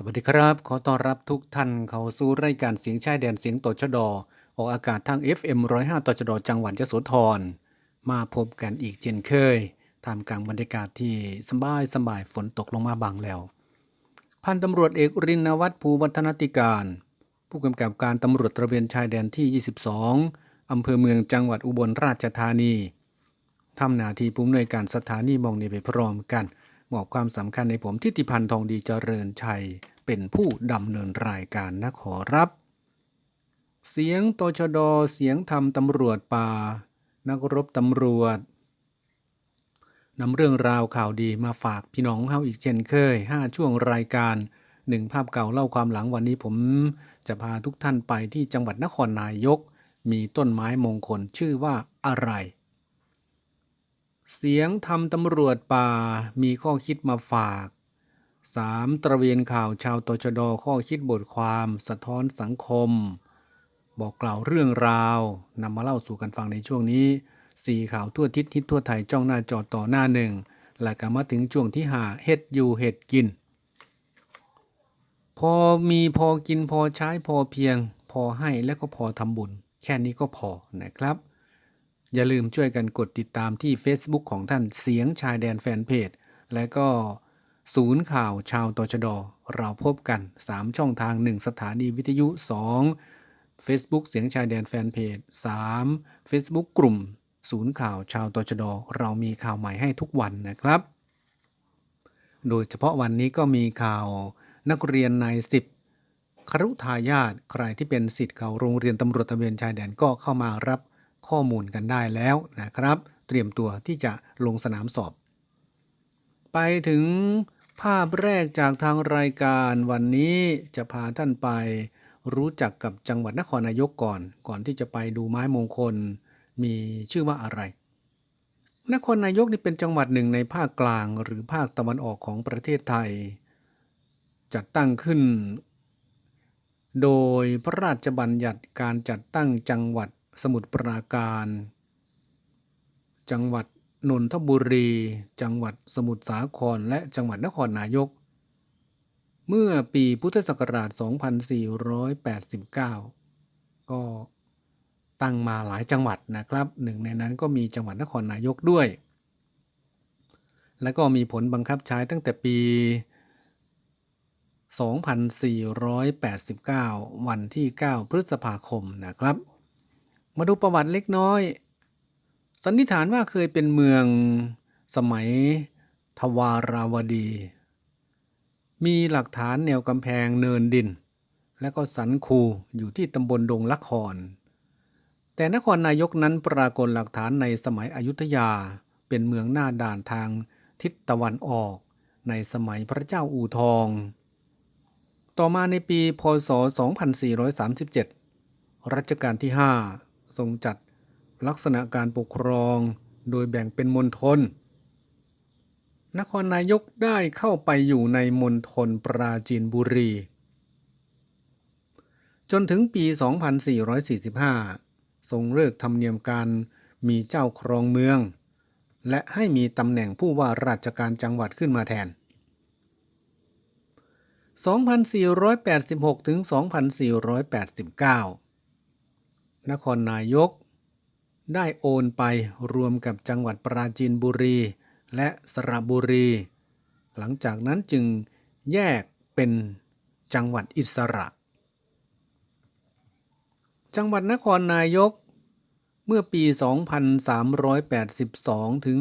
สวัสดีครับ ขอต้อนรับทุกท่านเข้าสู่รายการเสียงชายแดนเสียงตชดออกอากาศทาง FM 105ตชดจังหวัดยโสธร มาพบกันอีกเช่นเคยท่ามกลางบรรยากาศที่สบายสบายฝนตกลงมาบางแล้ว พันตำรวจเอกรินวัฒนภูวัฒนติการ ผู้กำกับการตำรวจตระเวนชายแดนที่ 22 อำเภอเมืองจังหวัดอุบลราชธานีทำหน้าที่ผู้อำนวยการสถานีมองนี้ไปพร้อมกัน มอบความสำคัญในผมทิติพันธ์ทองดีเจริญชัย เป็นผู้ดำเนินรายการนะขอรับ เสียงตชดเสียงธรรมตำรวจป่า นักรบตำรวจนำเรื่องราวข่าวดีมาฝากพี่น้องเฮาอีกเช่นเคย 5 ช่วงรายการหนึ่งภาพเก่าเล่าความหลังวันนี้ผม จะพาทุกท่านไปที่จังหวัดนครนายก มีต้นไม้มงคลชื่อว่าอะไร เสียงทำตำรวจป่ามีข้อคิดมาฝาก 3. ตระเวนข่าวชาวตชดข้อคิดบทความสะท้อนสังคม บอกกล่าวเรื่องราวนำมาเล่าสู่กันฟังในช่วงนี้ 4 ข่าวทั่วทิศฮิตทั่วไทยจ้องหน้าจอต่อหน้าหนึ่งและก็มาถึงช่วงที่หาเฮ็ดอยู่เฮ็ดกิน พอมีพอกินพอใช้พอเพียง พอให้และก็พอทำบุญ แค่นี้ก็พอนะครับ อย่าลืมช่วยกันกดติดตามที่ Facebook ของท่านเสียงชายแดนแฟนเพจ และก็ศูนย์ข่าวชาวตชด เราพบกัน 3 ช่องทาง 1 สถานีวิทยุ 2 Facebook เสียงชายแดนแฟนเพจ 3 Facebook กลุ่ม ศูนย์ข่าวชาวตชด เรามีข่าวใหม่ให้ทุกวันนะครับ โดยเฉพาะวันนี้ก็มีข่าวนักเรียนใน 10ครุทายาทใครที่เป็นสิทธิ์เก่าโรงเรียนตำรวจตระเวนชายแดนก็เข้ามารับ ข้อมูลกันได้แล้วนะครับ เตรียมตัวที่จะลงสนามสอบ ไปถึงภาพแรกจากทางรายการวันนี้จะพาท่านไปรู้จักกับจังหวัดนครนายกก่อน ก่อนที่จะไปดูไม้มงคล มีชื่อว่าอะไร นครนายกนี่เป็นจังหวัดหนึ่งในภาคกลางหรือภาคตะวันออกของประเทศไทย จัดตั้งขึ้น โดยพระราชบัญญัติการจัดตั้งจังหวัด สมุทรปราการ จังหวัดนนทบุรี จังหวัดสมุทรสาคร และจังหวัดนครนายก เมื่อปีพุทธศักราช 2489 ก็ตั้งมาหลายจังหวัดนะครับ หนึ่งในนั้นก็มีจังหวัดนครนายกด้วย และก็มีผลบังคับใช้ตั้งแต่ปี 2489 วันที่ 9 พฤษภาคมนะครับ มาดูประวัติเล็กน้อย สันนิษฐานว่าเคยเป็นเมืองสมัยทวาราวดี มีหลักฐานแนวกำแพงเนินดิน และก็สันคูอยู่ที่ตำบลดงละคร แต่นครนายกนั้นปรากฏหลักฐานในสมัยอยุธยาเป็นเมืองหน้าด่านทางทิศตะวันออก ในสมัยพระเจ้าอู่ทอง ต่อมาในปีพศ 2437 รัชกาลที่ 5 ทรงจัดลักษณะการปกครองโดยแบ่งเป็นมณฑล นครนายกได้เข้าไปอยู่ในมณฑลปราจีนบุรี จนถึงปี 2445 ทรงเลิกธรรมเนียมการมีเจ้าครองเมือง และให้มีตำแหน่งผู้ว่าราชการจังหวัดขึ้นมาแทน 2486 ถึง 2489 นครนายก ได้โอนไปรวมกับจังหวัดปราจีนบุรี และสระบุรี หลังจากนั้นจึงแยกเป็นจังหวัดอิสระ จังหวัดนครนายก เมื่อปี 2382 ถึง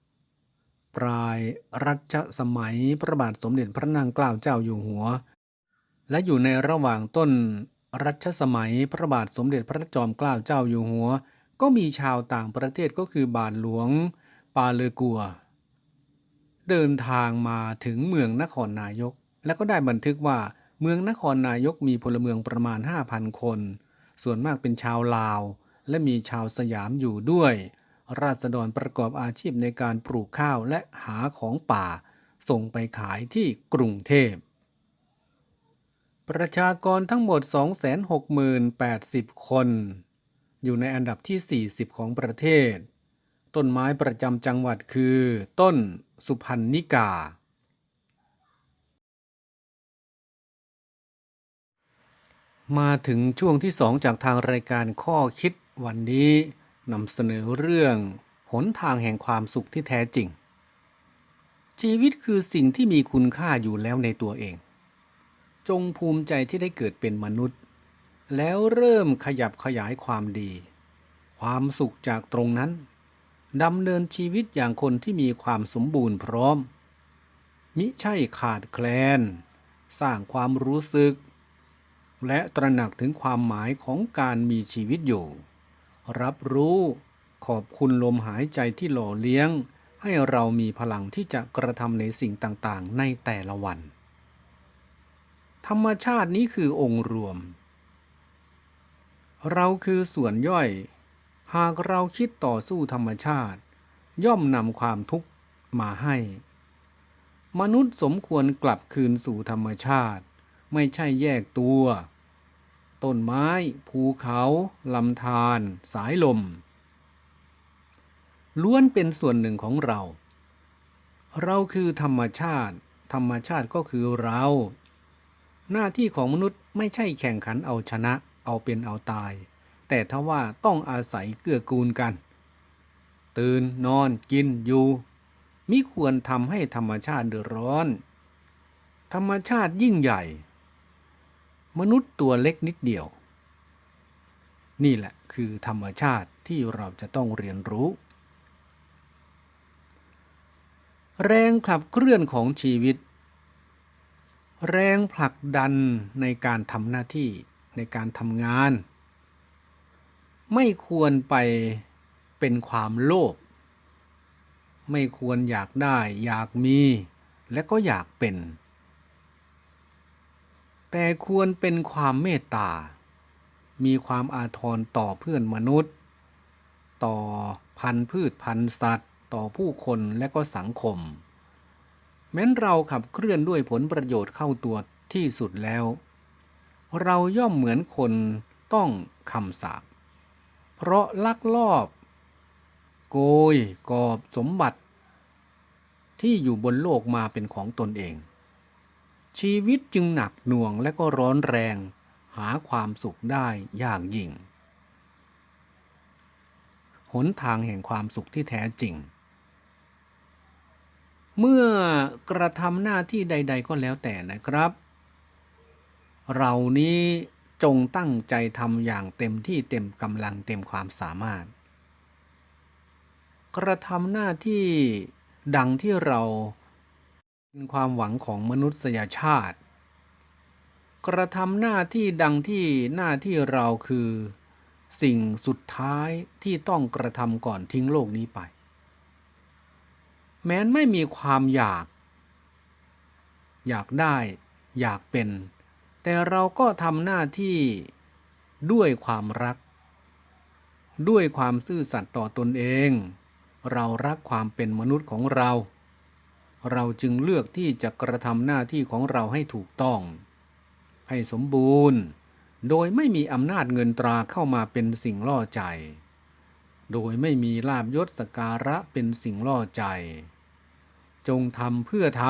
2387 ปลายรัชสมัยพระบาทสมเด็จพระนางเกล้าเจ้าอยู่หัว และอยู่ในระหว่างต้น รัชสมัยพระบาทสมเด็จพระจอมเกล้าเจ้าอยู่หัว ก็มีชาวต่างประเทศก็คือบาทหลวง ปาเลกัว เดินทางมาถึงเมืองนครนายก และก็ได้บันทึกว่าเมืองนครนายกมีพลเมืองประมาณ 5,000 คน ส่วนมากเป็นชาวลาว และมีชาวสยามอยู่ด้วย ราษฎรประกอบอาชีพในการปลูกข้าวและหาของป่า ส่งไปขายที่กรุงเทพ ประชากรทั้งหมด 260,080 คน อยู่ในอันดับที่ 40 ของประเทศ ต้นไม้ประจำจังหวัดคือ ต้นสุพรรณนิกา มาถึงช่วงที่สองจากทางรายการข้อคิดวันนี้นำเสนอเรื่อง หนทางแห่งความสุขที่แท้จริง ชีวิตคือสิ่งที่มีคุณค่าอยู่แล้วในตัวเอง จงภูมิใจที่ได้เกิดเป็นมนุษย์ แล้วเริ่มขยับขยายความดี ความสุขจากตรงนั้นดำเนินชีวิตอย่างคนที่มีความสมบูรณ์พร้อม มิใช่ขาดแคลน สร้างความรู้สึก และตระหนักถึงความหมายของการมีชีวิตอยู่ รับรู้ขอบคุณลมหายใจที่หล่อเลี้ยง ให้เรามีพลังที่จะกระทำในสิ่งต่างๆ ในแต่ละวัน ธรรมชาตินี้คือองค์รวม เราคือส่วนย่อย หากเราคิดต่อสู้ธรรมชาติ ย่อมนำความทุกข์มาให้ มนุษย์สมควรกลับคืนสู่ธรรมชาติ ไม่ใช่แยกตัว ต้นไม้ ภูเขาลำธารสายลม ล้วนเป็นส่วนหนึ่งของเรา เราคือธรรมชาติ ธรรมชาติก็คือเรา หน้าที่ของมนุษย์ไม่ใช่แข่งขันเอาชนะ เอาเป็นเอาตาย แต่ถ้าว่าต้องอาศัยเกื้อกูลกัน ตื่นนอนกินอยู่มิควรทำให้ธรรมชาติเดือดร้อน ธรรมชาติยิ่งใหญ่ มนุษย์ตัวเล็กนิดเดียว นี่แหละคือธรรมชาติที่เราจะต้องเรียนรู้ แรงขับเคลื่อนของชีวิต แรงผลักดันในการทำหน้าที่ในการทำงาน ไม่ควรไปเป็นความโลภไม่ควรอยากได้อยากมี และก็อยากเป็น แต่ควรเป็นความเมตตา มีความอาทรต่อเพื่อนมนุษย์ ต่อพันธุ์พืชพันธุ์สัตว์ ต่อผู้คนและก็สังคม แม้นเราขับเคลื่อนด้วยผลประโยชน์เข้าตัวที่สุดแล้ว เราย่อมเหมือนคนต้องคำสาปเพราะลักลอบ โกยกอบสมบัติ ที่อยู่บนโลกมาเป็นของตนเอง ชีวิตจึงหนักหน่วงและก็ร้อนแรง หาความสุขได้ยากยิ่ง หนทางแห่งความสุขที่แท้จริง เมื่อกระทำหน้าที่ใด ๆ ก็แล้วแต่นะครับ เรานี้จงตั้งใจทำอย่างเต็มที่เต็มกำลังเต็มความสามารถ กระทำหน้าที่ดังที่เราเป็นความหวังของมนุษยชาติ กระทำหน้าที่ดังที่หน้าที่เราคือ สิ่งสุดท้ายที่ต้องกระทำก่อนทิ้งโลกนี้ไป แม้นไม่มีความอยาก อยากได้ อยากเป็น แต่เราก็ทำหน้าที่ด้วยความรัก ด้วยความซื่อสัตย์ต่อตนเอง เรารักความเป็นมนุษย์ของเรา เราจึงเลือกที่จะกระทำหน้าที่ของเราให้ถูกต้อง ให้สมบูรณ์ โดยไม่มีอำนาจเงินตราเข้ามาเป็นสิ่งล่อใจ โดยไม่มีลาบยศสการะเป็นสิ่งล่อใจ จงทำเพื่อท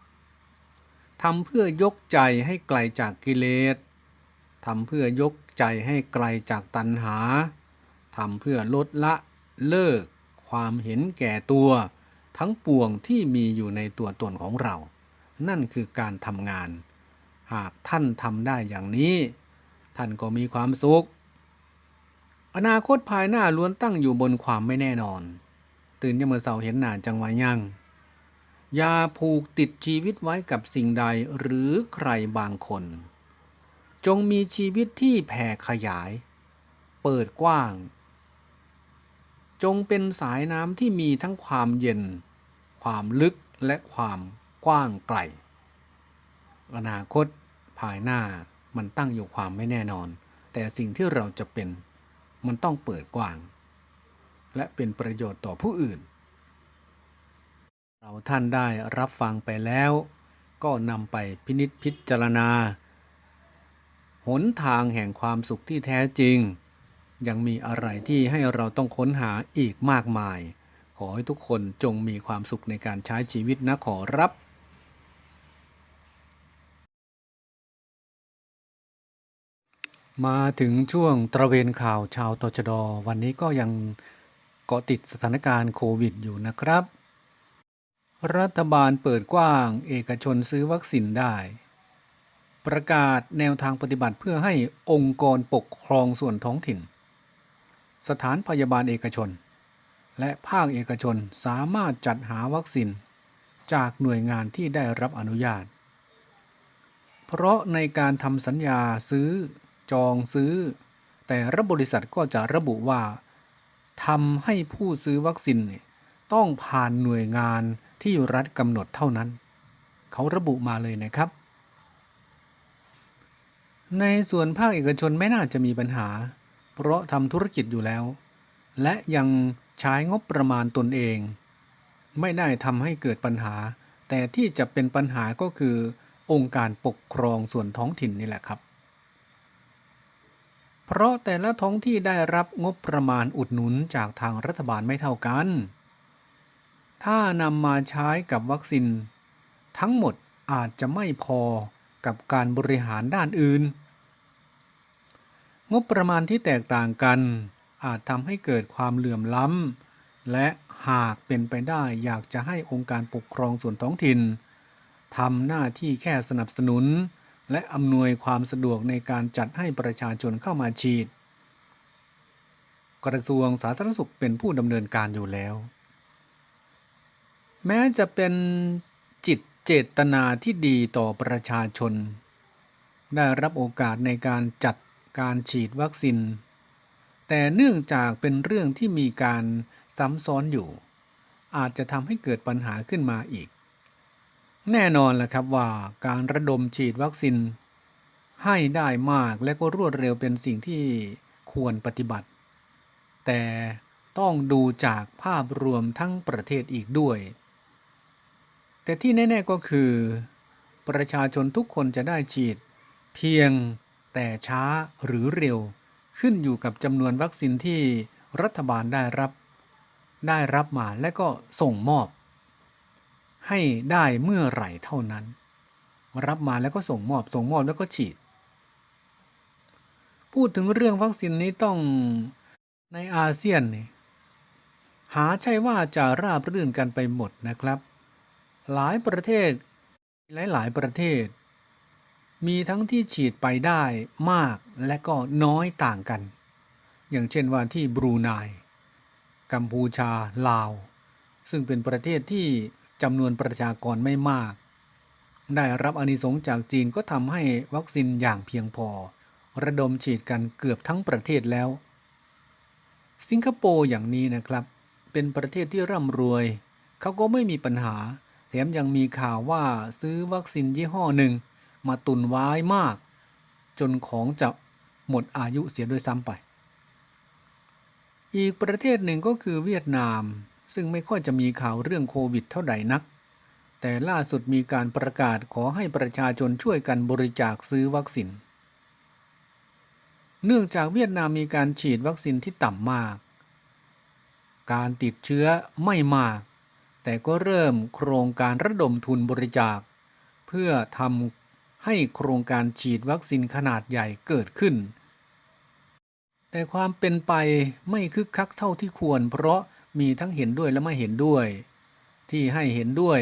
ำทำเพื่อยกใจให้ไกลจากกิเลสทำเพื่อยกใจให้ไกลจากตัณหาทำเพื่อลดละเลิก ความเห็นแก่ตัว ทั้งปวงที่มีอยู่ในตัวตนของเรา นั่นคือการทำงาน หากท่านทำได้อย่างนี้ ท่านก็มีความสุข อนาคตภายหน้าล้วนตั้งอยู่บนความไม่แน่นอน ตื่นยามมื้อเสาเห็นหนาจังหวะยัง อย่าผูกติดชีวิตไว้กับสิ่งใดหรือใครบางคน จงมีชีวิตที่แผ่ขยาย เปิดกว้าง จงเป็นสายน้ำที่มีทั้งความเย็น ความลึกและความกว้างไกล อนาคตภายหน้ามันตั้งอยู่ความไม่แน่นอน แต่สิ่งที่เราจะเป็นมันต้องเปิดกว้าง และเป็นประโยชน์ต่อผู้อื่น เราท่านได้รับฟังไปแล้ว ก็นำไปพินิจพิจารณา หนทางแห่งความสุขที่แท้จริง ยังมีอะไรที่ให้เราต้องค้นหาอีกมากมาย ขอให้ทุกคนจงมีความสุขในการใช้ชีวิตนะขอรับมาถึงช่วงตระเวนข่าวชาวตชด วันนี้ก็ยังเกาะติดสถานการณ์โควิดอยู่นะครับ รัฐบาลเปิดกว้าง เอกชนซื้อวัคซีนได้ ประกาศแนวทางปฏิบัติเพื่อให้องค์กรปกครองส่วนท้องถิ่น สถานพยาบาลเอกชน และภาคเอกชนสามารถจัดหาวัคซีนจากหน่วยงานที่ได้รับอนุญาต เพราะในการทำสัญญาซื้อ จองซื้อ แต่ละบริษัทก็จะระบุว่าทำให้ผู้ซื้อวัคซีนต้องผ่านหน่วยงาน ที่รัฐกำหนดเท่านั้น เขาระบุมาเลยนะครับ ในส่วนภาคเอกชนไม่น่าจะมีปัญหา เพราะทำธุรกิจอยู่แล้ว และยังใช้งบประมาณตนเอง ไม่ได้ทำให้เกิดปัญหา แต่ที่จะเป็นปัญหาก็คือ องค์การปกครองส่วนท้องถิ่นนี่แหละครับ เพราะแต่ละท้องที่ได้รับงบประมาณอุดหนุนจากทางรัฐบาลไม่เท่ากัน ถ้านำมาใช้กับวัคซีน ทั้งหมดอาจจะไม่พอกับการบริหารด้านอื่น งบประมาณที่แตกต่างกันอาจทำให้เกิดความเหลื่อมล้ำ และหากเป็นไปได้อยากจะให้องค์การปกครองส่วนท้องถิ่นทำหน้าที่แค่สนับสนุน และอำนวยความสะดวกในการจัดให้ประชาชนเข้ามาฉีด กระทรวงสาธารณสุขเป็นผู้ดำเนินการอยู่แล้ว แม้จะเป็นจิตเจตนาที่ดีต่อประชาชน ได้รับโอกาสในการจัดการฉีดวัคซีน แต่เนื่องจากเป็นเรื่องที่มีการซ้ำซ้อนอยู่ อาจจะทำให้เกิดปัญหาขึ้นมาอีก แน่นอนแหละครับว่าการระดมฉีดวัคซีนให้ได้มากและก็รวดเร็วเป็นสิ่งที่ควรปฏิบัติ แต่ต้องดูจากภาพรวมทั้งประเทศอีกด้วย แต่ที่แน่ๆก็คือ ประชาชนทุกคนจะได้ฉีด เพียงแต่ช้าหรือเร็ว ขึ้นอยู่กับจำนวนวัคซีนที่รัฐบาลได้รับ ได้รับมาและก็ส่งมอบ ให้ได้เมื่อไหร่เท่านั้น รับมาแล้วก็ส่งมอบ ส่งมอบแล้วก็ฉีด พูดถึงเรื่องวัคซีนนี้ต้องในอาเซียนนี่หาใช่ว่าจะราบรื่นกันไปหมดนะครับ หลายประเทศ หลายหลายประเทศ มีทั้งที่ฉีดไปได้มากและก็น้อยต่างกัน อย่างเช่นว่าที่บรูไนกัมพูชาลาว ซึ่งเป็นประเทศที่จำนวนประชากรไม่มาก ได้รับอนิสงจากจีนก็ทำให้วัคซีนอย่างเพียงพอ ระดมฉีดกันเกือบทั้งประเทศแล้ว สิงคโปร์อย่างนี้นะครับ เป็นประเทศที่ร่ำรวย เขาก็ไม่มีปัญหา มยังมีข่าวว่าซื้อวัคซีนยี่ห้อหนึ่ง มาตุนไว้มาก จนของจะหมดอายุเสียด้วยซ้ำไป อีกประเทศหนึ่งก็คือเวียดนาม ซึ่งไม่ค่อยจะมีข่าวเรื่องโควิดเท่าใดนัก แต่ล่าสุดมีการประกาศขอให้ประชาชนช่วยกันบริจาคซื้อวัคซีน เนื่องจากเวียดนามมีการฉีดวัคซีนที่ต่ำมาก การติดเชื้อไม่มาก แต่ก็เริ่มโครงการระดมทุนบริจาค เพื่อทำให้โครงการฉีดวัคซีนขนาดใหญ่เกิดขึ้น แต่ความเป็นไปไม่คึกคักเท่าที่ควร เพราะมีทั้งเห็นด้วยและไม่เห็นด้วย ที่ให้เห็นด้วย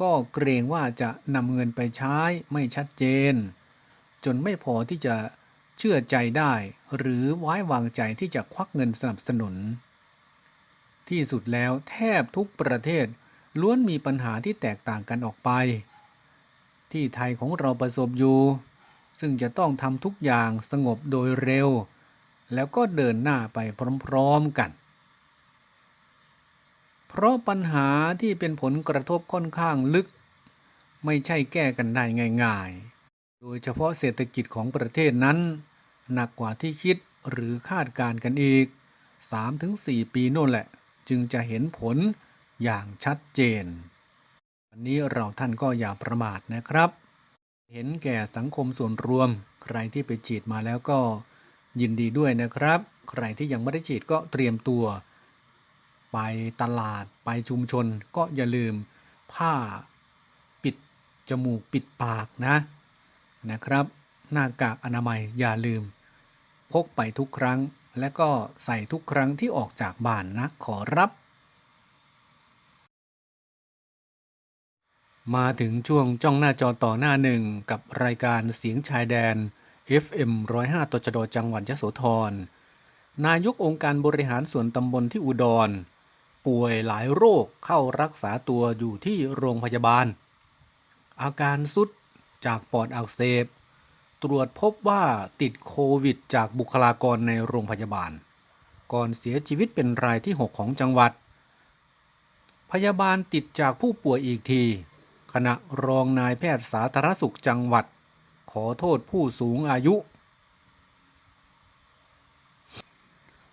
ก็เกรงว่าจะนำเงินไปใช้ไม่ชัดเจน จนไม่พอที่จะเชื่อใจได้ หรือไว้วางใจที่จะควักเงินสนับสนุน ที่สุดแล้วแทบทุกประเทศล้วนมีปัญหาที่แตกต่างกันออกไป ที่ไทยของเราประสบอยู่ ซึ่งจะต้องทำทุกอย่างสงบโดยเร็ว แล้วก็เดินหน้าไปพร้อมๆกัน เพราะปัญหาที่เป็นผลกระทบค่อนข้างลึก ไม่ใช่แก้กันได้ง่าย ๆ โดยเฉพาะเศรษฐกิจของประเทศนั้น หนักกว่าที่คิดหรือคาดการณ์กันอีก 3-4 ปีโน่นแหละ จึงจะเห็นผลอย่างชัดเจน วันนี้เราท่านก็อย่าประมาทนะครับ เห็นแก่สังคมส่วนรวม ใครที่ไปฉีดมาแล้วก็ยินดีด้วยนะครับ ใครที่ยังไม่ได้ฉีดก็เตรียมตัว ไปตลาดไปชุมชนก็อย่าลืมผ้าปิดจมูกปิดปากนะนะครับ หน้ากากอนามัยอย่าลืม พกไปทุกครั้ง และก็ใส่ทุกครั้งที่ออกจากบ้านนะขอรับ มาถึงช่วงจ้องหน้าจอต่อหน้าหนึ่งกับรายการเสียงชายแดน FM 105ตจดจังหวัดยโสธร นายกองค์การบริหารส่วนตำบลที่อุดร ป่วยหลายโรคเข้ารักษาตัวอยู่ที่โรงพยาบาล อาการสุดจากปอดอักเสบ ตรวจพบว่าติดโควิด จากบุคลากรในโรงพยาบาล ก่อนเสียชีวิตเป็นรายที่ 6 ของจังหวัด พยาบาลติดจากผู้ป่วยอีกทีขณะรองนายแพทย์สาธารณสุขจังหวัด ขอโทษผู้สูงอายุ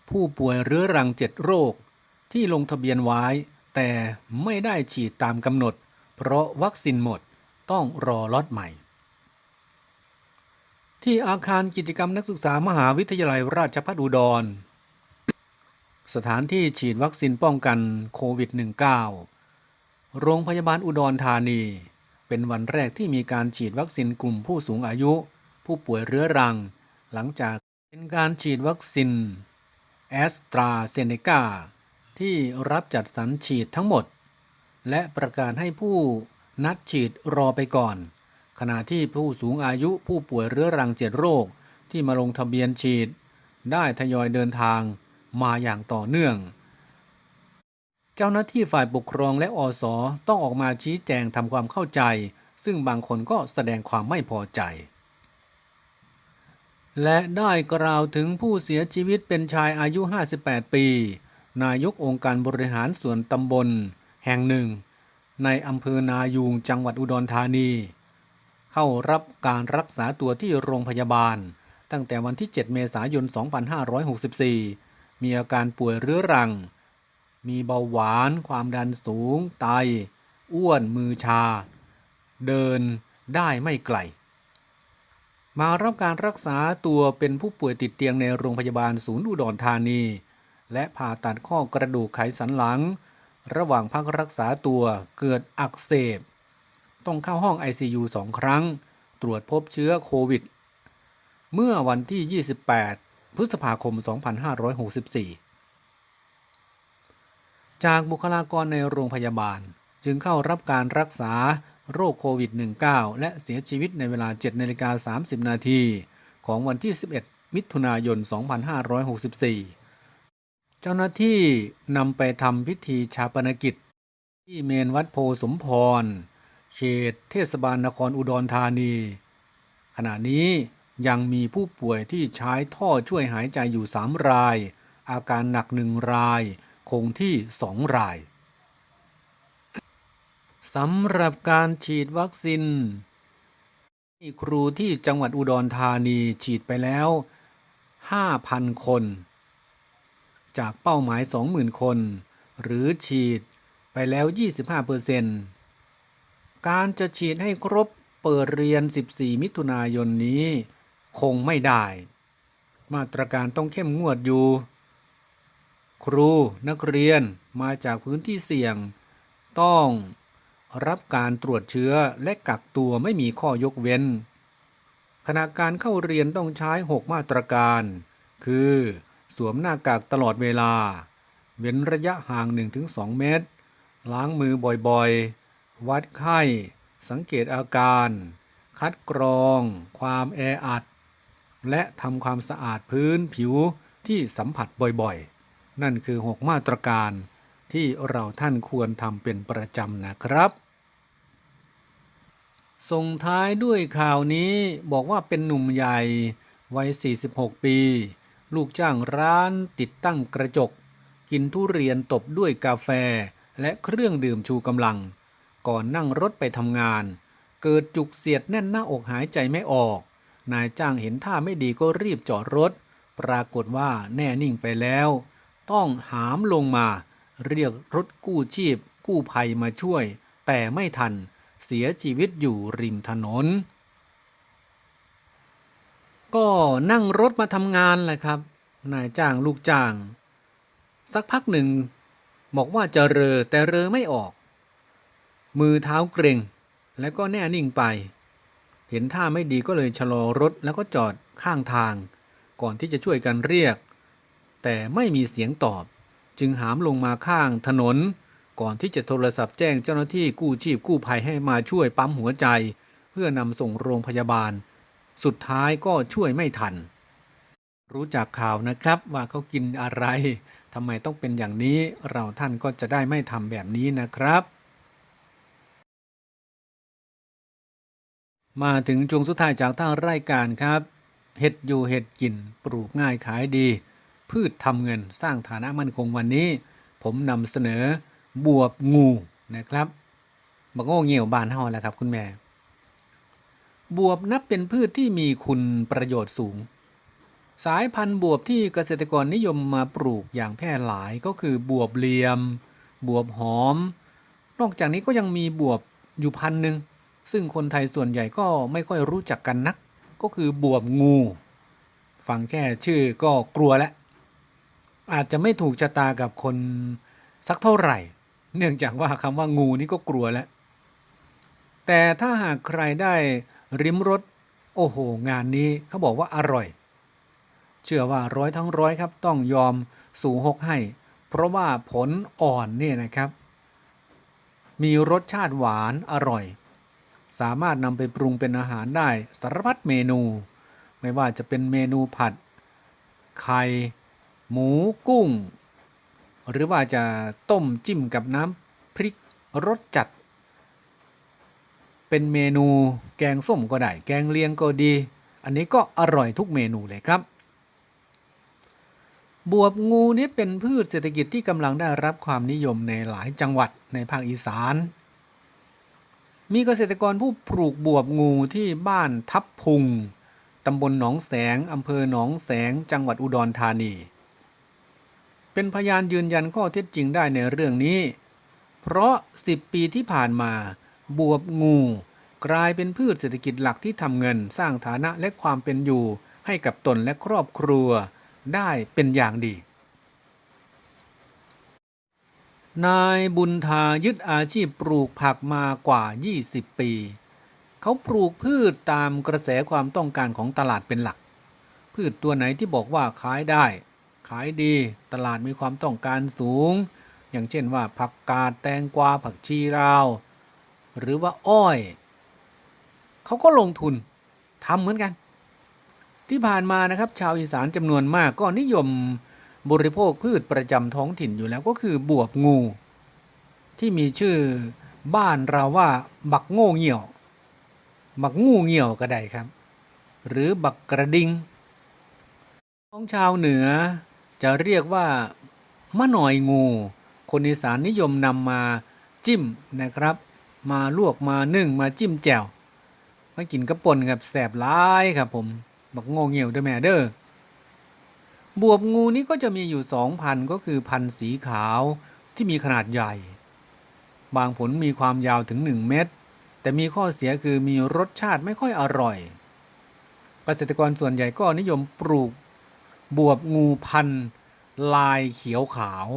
ผู้ป่วยเรื้อรังเจ็ดโรคที่ลงทะเบียนไว้ แต่ไม่ได้ฉีดตามกำหนด เพราะวัคซีนหมดต้องรอล็อตใหม่ ที่อาคารกิจกรรมนักศึกษามหาวิทยาลัยราชภัฏอุดร สถานที่ฉีดวัคซีนป้องกันโควิด -19 โรงพยาบาลอุดรธานี เป็นวันแรกที่มีการฉีดวัคซีนกลุ่มผู้สูงอายุ ผู้ป่วยเรื้อรัง หลังจากเป็นการฉีดวัคซีนแอสตราเซเนกาที่รับจัดสรรฉีดทั้งหมด และประกาศให้ผู้นัดฉีดรอไปก่อน ขณะที่ผู้สูงอายุผู้ป่วยเรื้อรังเจ็ดโรค ที่มาลงทะเบียนฉีด ได้ทยอยเดินทางมาอย่างต่อเนื่อง เจ้าหน้าที่ฝ่ายปกครองและอสต้องออกมาชี้แจงทำความเข้าใจ ซึ่งบางคนก็แสดงความไม่พอใจ และได้กล่าวถึงผู้เสียชีวิตเป็นชายอายุ 58 ปี นายกองค์การบริหารส่วนตำบล แห่งหนึ่ง ในอำเภอนายูงจังหวัดอุดรธานี เข้ารับการรักษาตัวที่โรงพยาบาล ตั้งแต่วันที่ 7 เมษายน 2564 มีอาการป่วยเรื้อรัง มีเบาหวาน ความดันสูง ไต อ้วนมือชา เดินได้ไม่ไกล มารับการรักษาตัวเป็นผู้ป่วยติดเตียงในโรงพยาบาลศูนย์อุดรธานี และผ่าตัดข้อกระดูกไขสันหลัง ระหว่างพักรักษาตัวเกิดอักเสบ ต้องเข้าห้อง ICU สองครั้ง ตรวจพบเชื้อโควิด เมื่อวันที่ 28 พฤษภาคม 2564 จากบุคลากรในโรงพยาบาลจึงเข้ารับการรักษาโรคโควิด -19 และเสียชีวิตในเวลา 7นาฬิกา30 นาทีของวันที่ 11 มิถุนายน 2564 เจ้าหน้าที่นำไปทำพิธีชาปนกิจ ที่เมนวัดโพสมพร เขตเทศบาลนครอุดรธานี ขณะนี้ยังมีผู้ป่วยที่ใช้ท่อช่วยหายใจอยู่3ราย อาการหนักหนึ่งราย คงที่2รายสำหรับการฉีดวัคซีนมีครูที่จังหวัดอุดรธานีฉีดไปแล้ว 5,000 คน จากเป้าหมาย 20,000 คน หรือฉีดไปแล้ว 25% การจะฉีดให้ครบเปิดเรียน 14 มิถุนายนนี้ คงไม่ได้ มาตรการต้องเข้มงวดอยู่ ครูนักเรียนมาจากพื้นที่เสี่ยง ต้องรับการตรวจเชื้อและกักตัวไม่มีข้อยกเว้น ขณะการเข้าเรียนต้องใช้ 6 มาตรการ คือสวมหน้ากากตลอดเวลา เว้นระยะห่าง 1-2 เมตร ล้างมือบ่อยๆ วัดไข้ สังเกตอาการ คัดกรอง ความแออัด และทำความสะอาดพื้นผิวที่สัมผัสบ่อยๆ นั่นคือ 6 มาตรการที่เราท่านควรทำเป็นประจำนะครับ ส่งท้ายด้วยข่าวนี้บอกว่าเป็นหนุ่มใหญ่วัย 46 ปี ลูกจ้างร้านติดตั้งกระจก กินทุเรียนตบด้วยกาแฟและเครื่องดื่มชูกำลัง ก่อนนั่งรถไปทำงาน เกิดจุกเสียดแน่นหน้าอกหายใจไม่ออก นายจ้างเห็นท่าไม่ดีก็รีบจอดรถ ปรากฏว่าแน่นิ่งไปแล้ว ต้องหามลงมา เรียกรถกู้ชีพ กู้ภัยมาช่วย แต่ไม่ทัน เสียชีวิตอยู่ริมถนน ก็นั่งรถมาทำงานแหละครับ นายจ้างลูกจ้าง สักพักหนึ่งบอกว่าจะเรอแต่เรอไม่ออก มือเท้าเกร็งแล้วก็แน่นิ่งไป เห็นท่าไม่ดีก็เลยชะลอรถแล้วก็จอดข้างทาง ก่อนที่จะช่วยกันเรียก แต่ไม่มีเสียงตอบ จึงหามลงมาข้างถนน ก่อนที่จะโทรศัพท์แจ้งเจ้าหน้าที่กู้ชีพกู้ภัยให้มาช่วยปั๊มหัวใจ เพื่อนำส่งโรงพยาบาล สุดท้ายก็ช่วยไม่ทัน รู้จักข่าวนะครับว่าเขากินอะไรทำไมต้องเป็นอย่างนี้เราท่านก็จะได้ไม่ทำแบบนี้นะครับ มาถึงช่วงสุดท้ายจากทางรายการครับ เห็ดอยู่เห็ดกิน ปลูกง่ายขายดี พืชทำเงินสร้างฐานะมั่นคงวันนี้ ผมนำเสนอบวบงูนะครับบักโง่เงี่ยวบานเฮาแล้วครับคุณแม่ บวบนับเป็นพืชที่มีคุณประโยชน์สูง สายพันธุ์บวบที่เกษตรกรนิยมมาปลูกอย่างแพร่หลายก็คือบวบเหลียม บวบหอม นอกจากนี้ก็ยังมีบวบอยู่พันธุ์หนึ่ง ซึ่งคนไทยส่วนใหญ่ก็ไม่ค่อยรู้จักกันนัก ก็คือบวบงู ฟังแค่ชื่อก็กลัวแล้วอาจจะไม่ถูกชะตากับคนสักเท่าไหร่ เนื่องจากว่าคำว่างูนี่ก็กลัวแล้ว แต่ถ้าหากใครได้ริมรสโอ้โห งานนี้เขาบอกว่าอร่อย เชื่อว่าร้อยทั้งร้อยครับต้องยอมสู่หกให้ เพราะว่าผลอ่อนเนี่ยนะครับ มีรสชาติหวานอร่อย สามารถนำไปปรุงเป็นอาหารได้สารพัดเมนู ไม่ว่าจะเป็นเมนูผัด ไข่ หมูกุ้ง หรือว่าจะต้มจิ้มกับน้ำพริกรสจัด เป็นเมนูแกงส้มก็ได้ แกงเลียงก็ดี อันนี้ก็อร่อยทุกเมนูเลยครับบวบงูนี้เป็นพืชเศรษฐกิจที่กำลังได้รับความนิยมในหลายจังหวัดในภาคอีสาน มีเกษตรกรผู้ปลูกบวบงูที่บ้านทับพุง ตำบลหนองแสง อำเภอหนองแสง จังหวัดอุดรธานี เป็นพยานยืนยันข้อเท็จจริงได้ในเรื่องนี้ เพราะ 10 ปีที่ผ่านมา บวบงูกลายเป็นพืชเศรษฐกิจหลักที่ทำเงินสร้างฐานะและความเป็นอยู่ให้กับตนและครอบครัวได้เป็นอย่างดี นายบุญทายึดอาชีพปลูกผักมากว่า 20 ปี เขาปลูกพืชตามกระแสความต้องการของตลาดเป็นหลัก พืชตัวไหนที่บอกว่าขายได้ ขายดีตลาดมีความต้องการสูง อย่างเช่นว่าผักกาดแตงกวาผักชีราว หรือว่าอ้อย เขาก็ลงทุนทำเหมือนกัน ที่ผ่านมานะครับ ชาวอีสานจำนวนมากก็นิยม บริโภคพืชประจำท้องถิ่นอยู่แล้วก็คือบวบงู ที่มีชื่อบ้านเราว่า บักโง่เหี่ยว บักงูเหี่ยวก็ได้ครับ หรือบักกระดิงของชาวเหนือจะเรียกว่ามะหน่อยงู คนอีสานนิยมนำมาจิ้มนะครับ มาลวกมานึ่งมาจิ้มแจ่วมากินกระป่นกับแสบร้ายครับผม บักโง่เหี่ยวเด้อแม่เด้อ บวบงูนี้ก็จะมีอยู่สองพันก็คือพันธุ์สีขาวที่มีขนาดใหญ่ บางผลมีความยาวถึง 1 เมตรแต่มีข้อเสียคือมีรสชาติไม่ค่อยอร่อย เกษตรกรส่วนใหญ่ก็นิยมปลูก บวบงูพันธุ์ลายเขียวขาว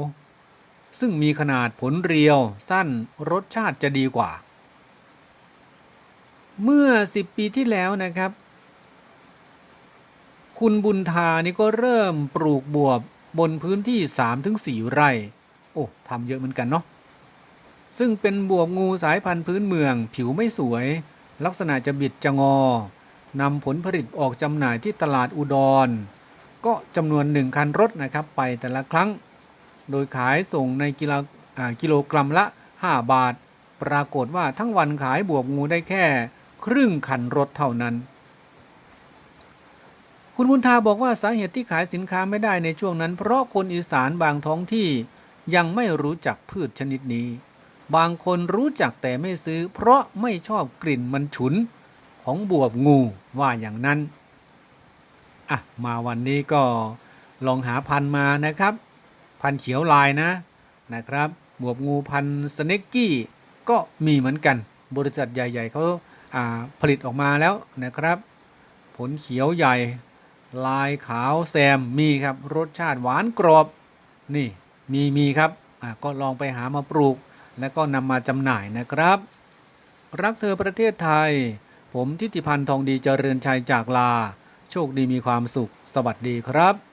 ซึ่งมีขนาดผลเรียวสั้นรสชาติจะดีกว่า เมื่อ 10 ปีที่แล้วนะครับ คุณบุญทานี่ก็เริ่มปลูกบวบบนพื้นที่ 3-4 ไร่ โอ้ทำเยอะเหมือนกันเนาะ ซึ่งเป็นบวบงูสายพันธุ์พื้นเมือง ผิวไม่สวย ลักษณะจะบิดจะงอนำผลผลิตออกจำหน่ายที่ตลาดอุดร ก็จำนวนหนึ่งคันรถนะครับไปแต่ละครั้ง โดยขายส่งในกิโลกิโลกรัมละ 5 บาท ปรากฏว่าทั้งวันขายบวบงูได้แค่ ครึ่งคันรถเท่านั้น คุณบุญทาบอกว่าสาเหตุที่ขายสินค้าไม่ได้ในช่วงนั้น เพราะคนอีสานบางท้องที่ยังไม่รู้จักพืชชนิดนี้ บางคนรู้จักแต่ไม่ซื้อ เพราะไม่ชอบกลิ่นมันฉุนของบวบงูว่าอย่างนั้นอะมาวันนี้ก็ลองหาพันมานะครับ พันเขียวลายนะนะครับ บวบงูพันสเนกกี้ก็มีเหมือนกัน บริษัทใหญ่ ๆเขาาผลิตออกมาแล้วนะครับ ผลเขียวใหญ่ ลายขาวแซมมีครับรสชาติหวานกรอบนี่มีมีครับอะก็ลองไปหามาปลูก แล้วก็นำมาจำหน่ายนะครับ รักเธอประเทศไทย ผมทิติพันธ์ทองดีเจริญชัยจากลา โชคดีมีความสุข สวัสดีครับ